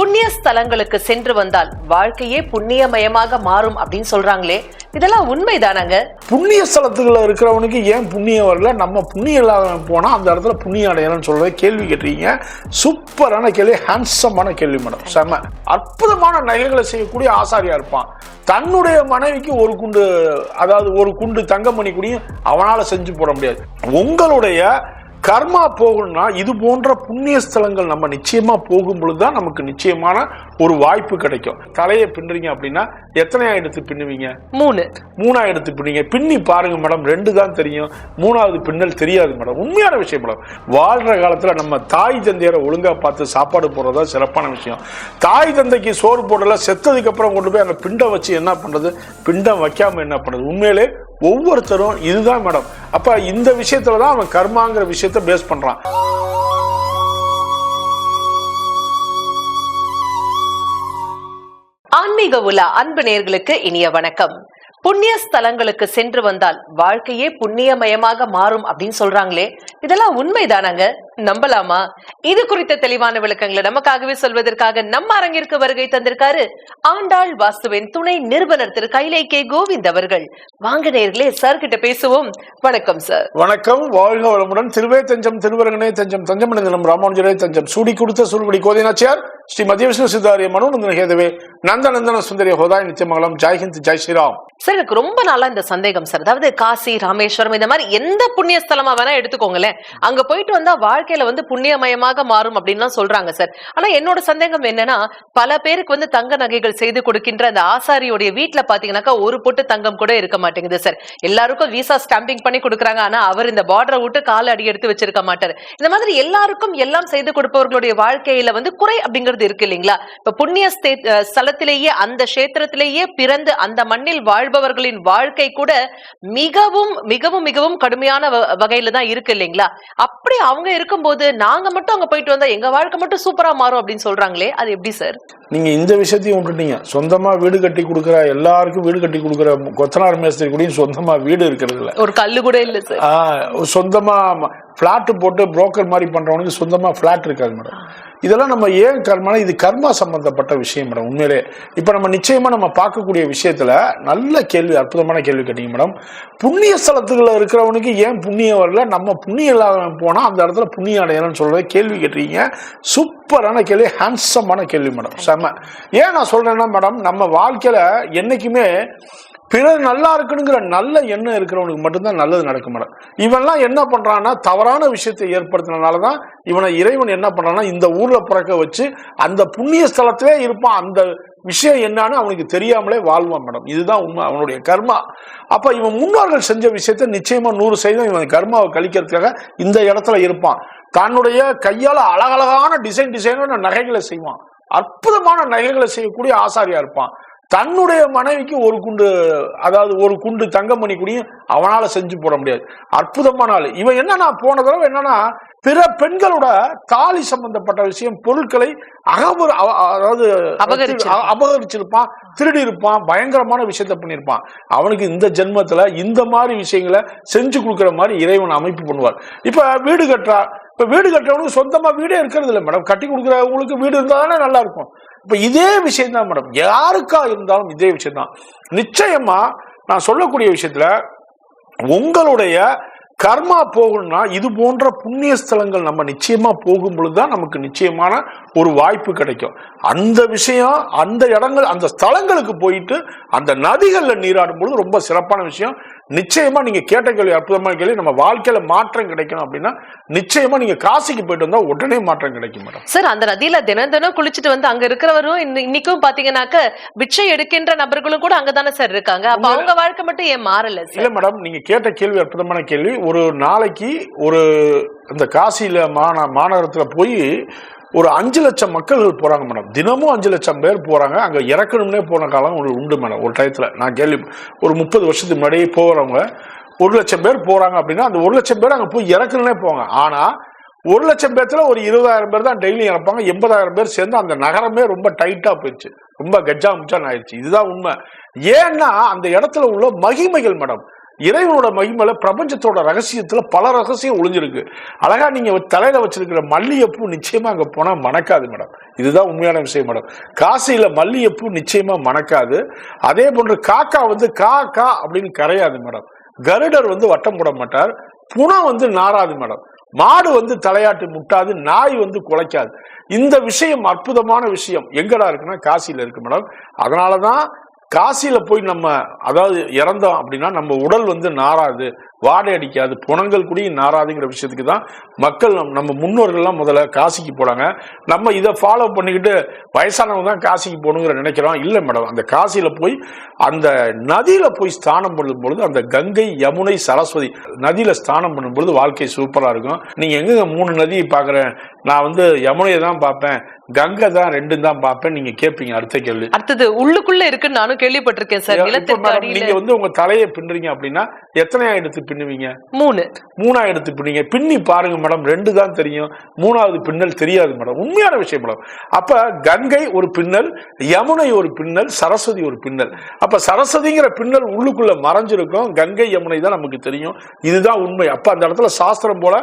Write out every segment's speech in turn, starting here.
புண்ணிய ஸ்தலங்களுக்கு சென்று வந்தால் வாழ்க்கையே புண்ணியமயமாக மாறும் அப்படின்னு சொல்றாங்களே. இதெல்லாம் உண்மைதானாங்க? புண்ணிய ஸ்தலத்துக்குள்ள இருக்கிறவனுக்கு ஏன் புண்ணியம் வரல? நம்ம புண்ணியம் இல்லாத போனா அந்த இடத்துல புண்ணியம் அடையணும்னு சொல்றத கேள்வி கேட்டிருக்கீங்க. சூப்பரான கேள்வி ஹேண்ட்ஸமான கேள்வி மேடம் செம. அற்புதமான நகைகளை செய்யக்கூடிய ஆசாரியா இருப்பான். தன்னுடைய மனைவிக்கு ஒரு குண்டு அதாவது ஒரு குண்டு தங்கமணி கூடியும் அவனால செஞ்சு போட முடியாது. உங்களுடைய கர்மா போகணும்னா இது போன்ற புண்ணிய ஸ்தலங்கள் நம்ம நிச்சயமா போகும் பொழுதுதான் நமக்கு நிச்சயமான ஒரு வாய்ப்பு கிடைக்கும். தலையை பின்னுறீங்க அப்படின்னா எத்தனை எடுத்து பின்னுவீங்க? மூணு. மூணா எடுத்து பின்னீங்க பின்னி பாருங்க மேடம் ரெண்டு தான் தெரியும். மூணாவது பின்னல் தெரியாது மேடம். உண்மையான விஷயம் மேடம். வாழ்ற காலத்துல நம்ம தாய் தந்தையரை ஒழுங்கா பார்த்து சாப்பாடு போடுறதா சிறப்பான விஷயம். தாய் தந்தைக்கு சோறு போடல செத்ததுக்கு அப்புறம் கொண்டு போய் அந்த பிண்டம் வச்சு என்ன பண்றது? பிண்டம் வைக்காம என்ன பண்றது? உண்மையிலே ஒவ்வொருத்தரும் இதுதான் மேடம். அப்ப இந்த விஷயத்துல தான் அவன் கர்மாங்கிற விஷயத்த பேஸ் பண்றான். ஆன்மீக உலா அன்பு நேர்களுக்கு இனிய வணக்கம். புண்ணிய ஸ்தலங்களுக்கு சென்று வந்தால் வாழ்க்கையே புண்ணியமயமாக மாறும் அப்படின்னு சொல்றாங்களே. இதெல்லாம் உண்மைதானாங்க? நம்பலாமா? இது குறித்த தெளிவான விளக்கங்களை நமக்காகவே சொல்வதற்காக நம்ம அரங்கிற்கு வருகை தந்திருக்காரு ஆண்டாள் வாஸ்துவின் துணை நிறுவனர் திரு கைலை கே கோவிந்த் அவர்கள். வாங்க நேர்களே சார் கிட்ட பேசுவோம். வணக்கம் சார். வணக்கம். வாழ்க வளமுடன். திருவே தஞ்சம் திருவரங்கனே தஞ்சம் தஞ்சமணிந்தனம் ராமானுஜரே தஞ்சம். சூடி கொடுத்த சூழ்படி கோதினாச்சியார் ஸ்ரீ மத்திய விஷ்ணு சித்தாரிய மனோநந்தன ஹேதவே நந்தநந்தன சுந்தரிய ஹோதாய் நித்தியமங்கலம். ஜெய் ஹிந்த் ஜெய் ஸ்ரீராம். சார் எனக்கு ரொம்ப நாளா இந்த சந்தேகம் சார். அதாவது காசி ராமேஸ்வரம் இந்த மாதிரி எந்த புண்ணிய ஸ்தலமா வேணா எடுத்துக்கோங்களேன். அங்க போயிட்டு வந்தா வாழ்க்கையில வந்து புண்ணியமயமாக மாறும் அப்படின்லாம் சொல்றாங்க சார். ஆனா என்னோட சந்தேகம் என்னன்னா பல பேருக்கு வந்து தங்க நகைகள் செய்து கொடுக்கின்ற அந்த ஆசாரியுடைய வீட்டுல பாத்தீங்கன்னாக்கா ஒரு பொட்டு தங்கம் கூட இருக்க மாட்டேங்குது சார். எல்லாருக்கும் விசா ஸ்டாம்பிங் பண்ணி கொடுக்குறாங்க ஆனா அவர் இந்த பார்டரை விட்டு கால அடி எடுத்து வச்சிருக்க மாட்டார். இந்த மாதிரி எல்லாருக்கும் எல்லாம் செய்து கொடுப்பவர்களுடைய வாழ்க்கையில வந்து குறை அப்படிங்கிறது இருக்கு இல்லைங்களா? இப்ப புண்ணிய ஸ்தலத்திலேயே அந்த கஷேத்திரத்திலேயே பிறந்து அந்த மண்ணில் வாழ்பவர்களின் வாழ்க்கை கூட மிகவும் மிகவும் மிகவும் கடுமையான வகையில தான் இருக்கு இல்லைங்களா? அப்படி அவங்க இருக்கும் இருக்கும்போது நாங்க மட்டும் அங்க போயிட்டு வந்தா எங்க வாழ்க்கை மட்டும் சூப்பரா மாறும் அப்படின்னு சொல்றாங்களே அது எப்படி சார்? நீங்க இந்த விஷயத்தையும் விட்டுட்டீங்க. சொந்தமா வீடு கட்டி கொடுக்குற எல்லாருக்கும் வீடு கட்டி கொடுக்குற கொத்தனார் மேஸ்திரி கூடயும் சொந்தமா வீடு இருக்கிறது இல்ல. ஒரு கல்லு கூட இல்ல சார். சொந்தமா பிளாட் போட்டு புரோக்கர் மாதிரி பண்றவனுக்கு சொந்தமா பிளாட் இருக்காது மேடம். இதெல்லாம் நம்ம ஏன் கர்மனா இது கர்மா சம்பந்தப்பட்ட விஷயம் மேடம் உண்மையிலே. இப்ப நம்ம நிச்சயமா நம்ம பார்க்கக்கூடிய விஷயத்துல நல்ல கேள்வி அற்புதமான கேள்வி கேட்டீங்க மேடம். புண்ணிய ஸ்தலத்துக்குள்ள இருக்கிறவனுக்கு ஏன் புண்ணியம் வரல? நம்ம புண்ணியம் இல்லாத போனா அந்த இடத்துல புண்ணியம் அடையணும்னு சொல்றத கேள்வி கேட்டீங்க சூப்பரான கேள்வி ஹேண்ட்ஸமான கேள்வி மேடம். செம்ம ஏன் நான் சொல்றேன்னா மேடம் நம்ம வாழ்க்கையில என்னைக்குமே பிறர் நல்லா இருக்கணுங்கிற நல்ல எண்ணம் இருக்கிறவனுக்கு மட்டும்தான் நல்லது நடக்கும் மேடம் இவன்லாம் என்ன பண்றான்னா தவறான விஷயத்தை ஏற்படுத்தினால தான் இவனை இறைவன் என்ன பண்றான்னா இந்த ஊர்ல பிறக்க வச்சு அந்த புண்ணிய ஸ்தலத்திலே இருப்பான். அந்த விஷயம் என்னன்னு அவனுக்கு தெரியாமலே வாழ்வான் மேடம். இதுதான் உண்மை அவனுடைய கர்மா. அப்ப இவன் முன்னோர்கள் செஞ்ச விஷயத்த நிச்சயமா நூறு சதவீதம் இவன் கர்மாவை கழிக்கிறதுக்காக இந்த இடத்துல இருப்பான். தன்னுடைய கையால அழகழகான டிசைன் டிசைனான நகைகளை செய்வான். அற்புதமான நகைகளை செய்யக்கூடிய ஆசாரியா இருப்பான். தன்னுடைய மனைவிக்கு ஒரு குண்டு அதாவது ஒரு குண்டு தங்கமணி கூடியும் அவனால செஞ்சு போட முடியாது. அற்புதமான ஆளு. இவன் என்னன்னா போன தடவை என்னன்னா பிற பெண்களோட தாலி சம்பந்தப்பட்ட விஷயம் பொருட்களை அவ- அதாவது அபகரிச்சிருப்பான். திருடி இருப்பான் பயங்கரமான விஷயத்த பண்ணியிருப்பான். அவனுக்கு இந்த ஜென்மத்துல இந்த மாதிரி விஷயங்களை செஞ்சு கொடுக்குற மாதிரி இறைவன் அமைப்பு பண்ணுவார். இப்ப வீடு கட்டுறா இப்ப வீடு கட்டுறவனுக்கு சொந்தமா வீடே இருக்கிறது இல்லை. மேடம் கட்டி கொடுக்குறவங்களுக்கு வீடு இருந்தா தானே நல்லா இருக்கும். இப்ப இதே விஷயம் தான் மேடம். யாருக்கா இருந்தாலும் இதே விஷயம் தான். நிச்சயமா நான் சொல்லக்கூடிய விஷயத்துல உங்களுடைய கர்மா போகணும்னா இது போன்ற புண்ணிய ஸ்தலங்கள் நம்ம நிச்சயமா போகும் பொழுதுதான் நமக்கு நிச்சயமான ஒரு வாய்ப்பு கிடைக்கும். அந்த விஷயம் அந்த இடங்கள் அந்த ஸ்தலங்களுக்கு போயிட்டு அந்த நதிகளில் நீராடும் பொழுது ரொம்ப சிறப்பான விஷயம். நிச்சயமா நீங்க கேட்ட கேள்வி அற்புதமான கேள்வி நம்ம வாழ்க்கையில மாற்றம் கிடைக்கணும் அப்படின்னா நிச்சயமா நீங்க காசிக்கு போயிட்டு வந்தா உடனே மாற்றம் கிடைக்கும் மேடம். சார் அந்த நதியில தினம் தினம் குளிச்சுட்டு வந்து அங்க இருக்கிறவரும் இன்னி- இன்னைக்கும் பாத்தீங்கன்னாக்க பிச்சை எடுக்கின்ற நபர்களும் கூட அங்கதானே சார் இருக்காங்க. அப்ப அவங்க வாழ்க்கை மட்டும் ஏன் மாறல இல்ல மேடம் நீங்க கேட்ட கேள்வி அற்புதமான கேள்வி ஒரு நாளைக்கு ஒரு அந்த காசியில மாந மாநகரத்துல போய் ஒரு அஞ்சு லட்சம் மக்கள்கள் போறாங்க மேடம். தினமும் அஞ்சு லட்சம் பேர் போறாங்க. அங்க இறக்கணும்னே போன காலம் ஒரு உண்டு மேடம் ஒரு டயத்துல. நான் கேள்வி ஒரு முப்பது வருஷத்துக்கு முன்னாடியே போறவங்க ஒரு லட்சம் பேர் போறாங்க அப்படின்னா அந்த ஒரு லட்சம் பேர் அங்க போய் இறக்கணும்னே போவாங்க. ஆனா ஒரு லட்சம் பேர்த்துல ஒரு இருபதாயிரம் பேர் தான் டெய்லி இறப்பாங்க. எண்பதாயிரம் பேர் சேர்ந்து அந்த நகரமே ரொம்ப டைட்டா போயிடுச்சு. ரொம்ப கஜா முச்சான் ஆயிடுச்சு. இதுதான் உண்மை. ஏன்னா அந்த இடத்துல உள்ள மகிமைகள் மேடம். இறைவனோட மகிமையில பிரபஞ்சத்தோட ரகசியத்துல பல ரகசியம் ஒளிஞ்சிருக்கு. அழகா நீங்க தலையில வச்சிருக்கிற மல்லிகைப்பூ நிச்சயமா அங்க போனா மணக்காது மேடம். இதுதான் உண்மையான விஷயம் மேடம். காசியில மல்லிகைப்பூ நிச்சயமா மணக்காது. அதே போன்று காக்கா வந்து கா கா அப்படின்னு கரையாது மேடம். கருடர் வந்து வட்டம் போட மாட்டார். புனம் வந்து நாராது மேடம். மாடு வந்து தலையாட்டு முட்டாது நாய் வந்து குலைக்காது. இந்த விஷயம் அற்புதமான விஷயம். எங்கடா இருக்குன்னா காசியில இருக்கு மேடம். அதனாலதான் காசியில் போய் நம்ம அதாவது இறந்தோம் அப்படின்னா நம்ம உடல் வந்து நாராது வாடை அடிக்காது புணங்கள் கூடி நாராதுங்கிற விஷயத்துக்கு தான் மக்கள் நம்- நம்ம முன்னோர்கள்லாம் முதல்ல காசிக்கு போனாங்க. நம்ம இதை ஃபாலோ பண்ணிக்கிட்டு வயசானவங்க தான் காசிக்கு போகணுங்கிற நினைக்கிறோம். இல்லை மேடம் அந்த காசியில் போய் அந்த நதியில் போய் ஸ்தானம் பண்ணும் பொழுது அந்த கங்கை யமுனை சரஸ்வதி நதியில் ஸ்தானம் பண்ணும் பொழுது வாழ்க்கை சூப்பராக இருக்கும். நீங்கள் எங்கெங்க மூணு நதியை பார்க்குறேன்? நான் வந்து யமுனையை தான் பார்ப்பேன் கங்கை தான் ரெண்டும் தான் பார்ப்பேன் நீங்க கேட்பீங்க அடுத்த கேள்வி. அடுத்தது உள்ளுக்குள்ள இருக்குன்னு நானும் கேள்விப்பட்டிருக்கேன் சார் நீங்க வந்து உங்க தலையை பின்னுறீங்க அப்படின்னா எத்தனையா எடுத்து பின்னுவீங்க? மூணு. மூணா எடுத்து பின்னீங்க பின்னி பாருங்க மேடம் ரெண்டு தான் தெரியும். மூணாவது பின்னல் தெரியாது மேடம் உண்மையான விஷயம் மேடம் அப்ப கங்கை ஒரு பின்னல் யமுனை ஒரு பின்னல் சரஸ்வதி ஒரு பின்னல். அப்ப சரஸ்வதிங்கிற பின்னல் உள்ளுக்குள்ள மறைஞ்சிருக்கும். கங்கை யமுனை தான் நமக்கு தெரியும். இதுதான் உண்மை. அப்ப அந்த இடத்துல சாஸ்திரம் போல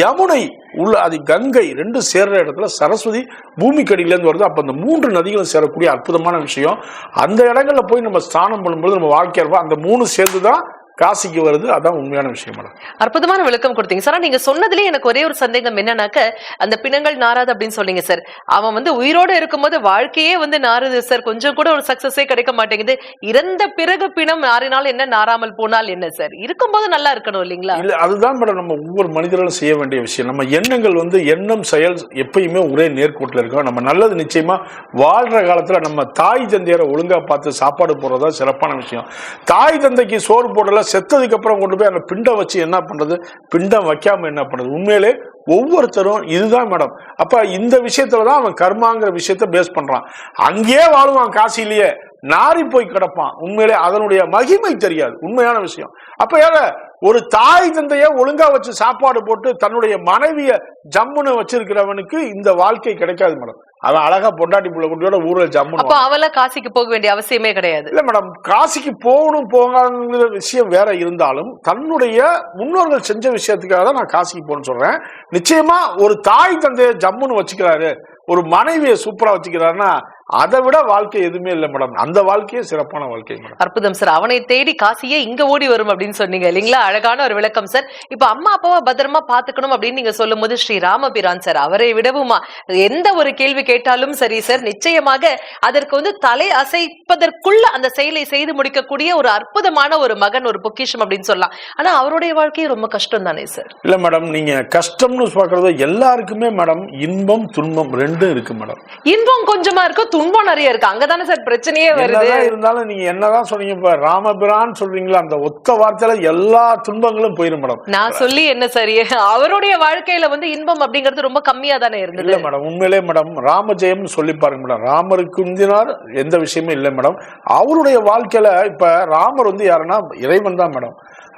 யமுனை உள்ள அது கங்கை ரெண்டு சேர்ற இடத்துல சரஸ்வதி பூமிக்கடியிலேருந்து வருது. அப்போ அந்த மூன்று நதிகளும் சேரக்கூடிய அற்புதமான விஷயம். அந்த இடங்களில் போய் நம்ம ஸ்நானம் பண்ணும்போது நம்ம வாழ்க்கை இருப்போம் அந்த மூணு சேர்ந்து தான் காசிக்கு வருது அதான் உண்மையான விஷயம் மேடம். அற்புதமான விளக்கம் கொடுத்தீங்க. சார் நீங்க சொன்னதுலயே எனக்கு ஒரே ஒரு சந்தேகம் என்னன்னாக்க அந்த பிணங்கள் நாராது அப்படின்னு சொன்னீங்க சார். அவன் வந்து உயிரோட இருக்கும்போது வாழ்க்கையே வந்து நாறுது சார். கொஞ்சம் கூட ஒரு சக்சஸே கிடைக்க மாட்டேங்குது. இறந்த பிறகு பிணம் நாறினால் என்ன? நாராமல் போனால் என்ன சார்? இருக்கும்போது நல்லா இருக்கணும் இல்லைங்களா? இல்ல அதுதான் மேடம் நம்ம ஒவ்வொரு மனிதர்களும் செய்ய வேண்டிய விஷயம். நம்ம எண்ணங்கள் வந்து எண்ணம் செயல் எப்பயுமே ஒரே நேர்கோட்டில் இருக்கும் நம்ம நல்லது நிச்சயமா வாழ்ற காலத்துல நம்ம தாய் தந்தையரை ஒழுங்கா பார்த்து சாப்பாடு போடுறதா சிறப்பான விஷயம். தாய் தந்தைக்கு சோறு போடல செத்ததுக்கு அப்புறம் கொண்டு போய் அந்த பிண்டம் வச்சு என்ன பண்றது? பிண்டம் வைக்காம என்ன பண்றது? உண்மையிலே ஒவ்வொருத்தரும் இதுதான் மேடம். அப்ப இந்த விஷயத்தில் தான் அவன் கர்மாங்கிற விஷயத்த பேஸ் பண்றான். அங்கேயே வாழ்வான் காசிலேயே நாரி போய் கிடப்பான். உண்மையிலே அதனுடைய மகிமை தெரியாது. உண்மையான விஷயம். அப்ப ஏழை ஒரு தாய் தந்தைய ஒழுங்கா வச்சு சாப்பாடு போட்டு தன்னுடைய மனைவிய ஜம்முன்னு வச்சிருக்கிறவனுக்கு இந்த வாழ்க்கை கிடைக்காது மேடம். அவன் அழகா பொண்டாட்டி புள்ள குட்டியோட ஊர்ல அப்ப அவெல்லாம் காசிக்கு போக வேண்டிய அவசியமே கிடையாது. இல்ல மேடம் காசிக்கு போகணும் போகாங்கிற விஷயம் வேற இருந்தாலும் தன்னுடைய முன்னோர்கள் செஞ்ச விஷயத்துக்காக தான் நான் காசிக்கு போகணும்னு சொல்றேன். நிச்சயமா ஒரு தாய் தந்தைய ஜம்முன்னு வச்சுக்கிறாரு ஒரு மனைவியை சூப்பரா வச்சுக்கிறாருன்னா அதை விட வாழ்க்கை எதுவுமே இல்லை மேடம். அந்த வாழ்க்கையே சிறப்பான வாழ்க்கை மேடம். அற்புதம் சார். அவனை தேடி காசியே இங்க ஓடி வரும் அப்படின்னு சொன்னீங்க இல்லைங்களா? அழகான ஒரு விளக்கம் சார். இப்ப அம்மா அப்பாவை பத்திரமா பாத்துக்கணும் அப்படின்னு நீங்க சொல்லும் போது ஸ்ரீ ராமபிரான் சார் அவரை விடவுமா? எந்த ஒரு கேள்வி கேட்டாலும் சரி சார் நிச்சயமாக அதற்கு வந்து தலை அசைப்பதற்குள்ள அந்த செயலை செய்து முடிக்கக்கூடிய ஒரு அற்புதமான ஒரு மகன் ஒரு பொக்கிஷம் அப்படின்னு சொல்லலாம். ஆனா அவருடைய வாழ்க்கையும் ரொம்ப கஷ்டம் தானே சார்? இல்ல மேடம் நீங்க கஷ்டம்னு பாக்குறது எல்லாருக்குமே மேடம் இன்பம் துன்பம் ரெண்டும் இருக்கு மேடம். இன்பம் கொஞ்சமா இருக்கு துன்பம் நிறைய இருக்கு. அங்கதானே சார் பிரச்சனையே வருது. இருந்தாலும் நீங்க என்னதான் சொன்னீங்க இப்ப ராமபிரான் சொல்றீங்களா அந்த ஒத்த வார்த்தையில எல்லா துன்பங்களும் போயிரும் மேடம். நான் சொல்லி என்ன சரி அவருடைய வாழ்க்கையில வந்து இன்பம் அப்படிங்கிறது ரொம்ப கம்மியா தானே இருந்தது. இல்ல மேடம் உண்மையிலே மேடம் ராமஜெயம்னு சொல்லி பாருங்க மேடம். ராமருக்கு முந்தினார் எந்த விஷயமும் இல்லை மேடம். அவருடைய வாழ்க்கையில இப்ப ராமர் வந்து யாருன்னா இறைவன் தான் மேடம்.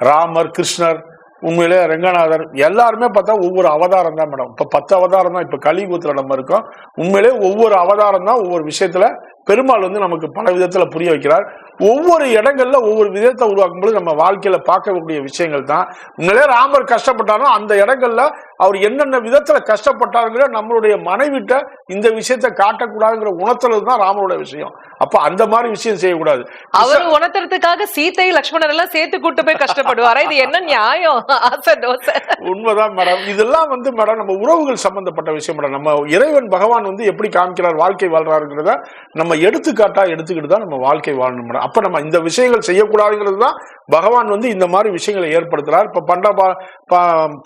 ராமர் கிருஷ்ணர் உண்மையிலே ரங்கநாதர் எல்லாருமே பார்த்தா ஒவ்வொரு அவதாரம் தான் மேடம். இப்போ பத்து அவதாரம் தான் இப்போ கலியுகத்துல நம்ம இருக்கோம் உண்மையிலே ஒவ்வொரு அவதாரம் தான் ஒவ்வொரு விஷயத்துல பெருமாள் வந்து நமக்கு பல விதத்தில் புரிய வைக்கிறார். ஒவ்வொரு இடங்கள்ல ஒவ்வொரு விதத்தை உருவாக்கும் பொழுது நம்ம வாழ்க்கையில பார்க்கக்கூடிய விஷயங்கள் தான். உண்மையிலே ராமர் கஷ்டப்பட்டாலும் அந்த இடங்கள்ல அவர் என்னென்ன விதத்துல கஷ்டப்பட்டாருங்கிற நம்மளுடைய மனைவிட்ட இந்த விஷயத்தை காட்டக்கூடாதுங்கிற உணர்த்துறது தான் ராமரோட விஷயம். அப்ப அந்த மாதிரி விஷயம் செய்யக்கூடாது. அவர் உணர்த்துறதுக்காக சீத்தை லக்ஷ்மணர் எல்லாம் சேர்த்து கூட்டு போய் கஷ்டப்படுவாரா? இது என்ன நியாயம்? ஆசை தோசை. உண்மைதான் மேடம். இதெல்லாம் வந்து மேடம் நம்ம உறவுகள் சம்பந்தப்பட்ட விஷயம் மேடம். நம்ம இறைவன் பகவான் வந்து எப்படி காமிக்கிறார் வாழ்க்கை வாழ்றாருங்கிறத நம்ம எடுத்துக்காட்டா எடுத்துக்கிட்டு தான் நம்ம வாழ்க்கை வாழணும் மேடம். அப்ப நம்ம இந்த விஷயங்கள் செய்யக்கூடாதுங்கிறது தான் பகவான் வந்து இந்த மாதிரி விஷயங்களை ஏற்படுத்துறார். இப்ப பண்ட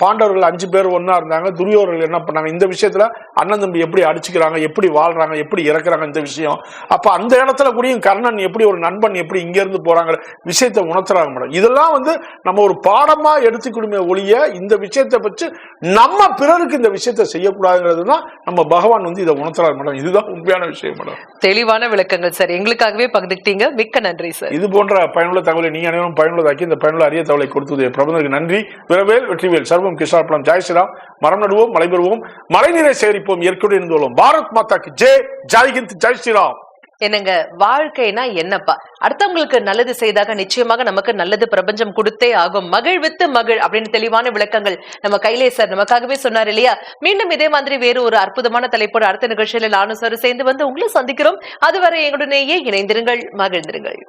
பாண்டவர்கள் அஞ்சு பேர் ஒண்ணா இருந்தாங்க. துரியோர்கள் என்ன பண்ணாங்க? இந்த விஷயத்துல அண்ணன் தம்பி எப்படி அடிச்சுக்கிறாங்க? எப்படி வாழ்றாங்க? எப்படி இறக்குறாங்க? இந்த விஷயம். அப்ப அந்த இடத்துல கூடயும் கர்ணன் எப்படி ஒரு நண்பன் எப்படி இங்க இருந்து போறாங்க விஷயத்தை உணர்த்துறாங்க மேடம். இதெல்லாம் வந்து நம்ம ஒரு பாடமா எடுத்துக்கணுமே ஒழிய இந்த விஷயத்தை வச்சு நம்ம பிறருக்கு இந்த விஷயத்தை செய்யக்கூடாதுங்கிறது தான் நம்ம பகவான் வந்து இதை உணர்த்துறாரு மேடம். இதுதான் உண்மையான விஷயம் மேடம். தெளிவான விளக்கங்கள் சார். எங்களுக்காகவே பகிர்ந்துக்கிட்டீங்க. மிக்க நன்றி சார். இது போன்ற பயனுள்ள தகவலை நீங்க அனைவரும் பயனுள்ளதாக்கி இந்த பயனுள்ள அரிய தகவலை கொடுத்தது பிரபந்தருக்கு நன்றி. விரவேல் வெற்றிவேல் சர்வம் கிருஷ்ணாபலம் ஜெய் ஸ்ரீராம். மரம் நடுவோம் மலை பெறுவோம். மழைநீரை சேகரிப்போம் இயற்கையோடு இருந்து கொள்வோம். பாரத் மாதாக்கு ஜெய். ஜெய் ஹிந்த் ஜெய் ஸ்ரீராம். என்னங்க வாழ்க்கைனா என்னப்பா? அடுத்தவங்களுக்கு நல்லது செய்தாக நிச்சயமாக நமக்கு நல்லது பிரபஞ்சம் கொடுத்தே ஆகும். மகிழ் வித்து மகிழ் அப்படின்னு தெளிவான விளக்கங்கள் நம்ம கைலே சார். நமக்காகவே சொன்னார் இல்லையா? மீண்டும் இதே மாதிரி வேறு ஒரு அற்புதமான தலைப்போடு அடுத்த நிகழ்ச்சியில நானும் சார் சேர்ந்து வந்து உங்களை சந்திக்கிறோம். அதுவரை எங்களுடனேயே இணைந்திருங்கள் மகிழ்ந்திருங்கள்.